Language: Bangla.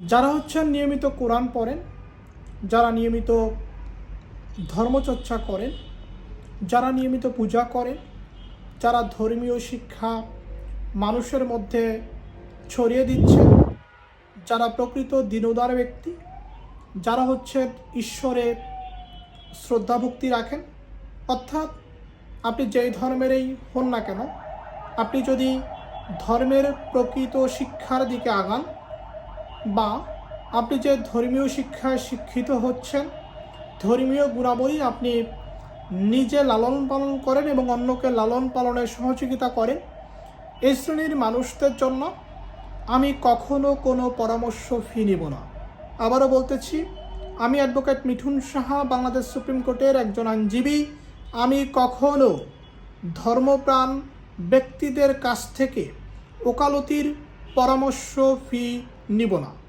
যারা হচ্ছেন নিয়মিত কোরআন পড়েন, যারা নিয়মিত ধর্মচর্চা করেন, যারা নিয়মিত পূজা করেন, যারা ধর্মীয় শিক্ষা মানুষের মধ্যে ছড়িয়ে দিচ্ছেন, যারা প্রকৃত দিনোদার ব্যক্তি, যারা হচ্ছে ঈশ্বরে শ্রদ্ধা ভক্তি রাখেন, অর্থাৎ আপনি যেই ধর্মেরই হন না কেন, আপনি যদি ধর্মের প্রকৃত শিক্ষার দিকে আগান বা আপনি যে ধর্মীয় শিক্ষায় শিক্ষিত হচ্ছেন, ধর্মীয় গুণাবলী আপনি নিজে লালন পালন করেন এবং অন্যকে লালন পালনে সহযোগিতা করেন এই শ্রেণির মানুষদের জন্য আমি কখনো কোনো পরামর্শ ফি নেব না। আবারও বলতেছি, আমি অ্যাডভোকেট মিঠুন সাহা, বাংলাদেশ সুপ্রিম কোর্টের একজন আইনজীবী। আমি কখনো ধর্মপ্রাণ ব্যক্তিদের কাছ থেকে ওকালতির পরামর্শ ফি নিব না।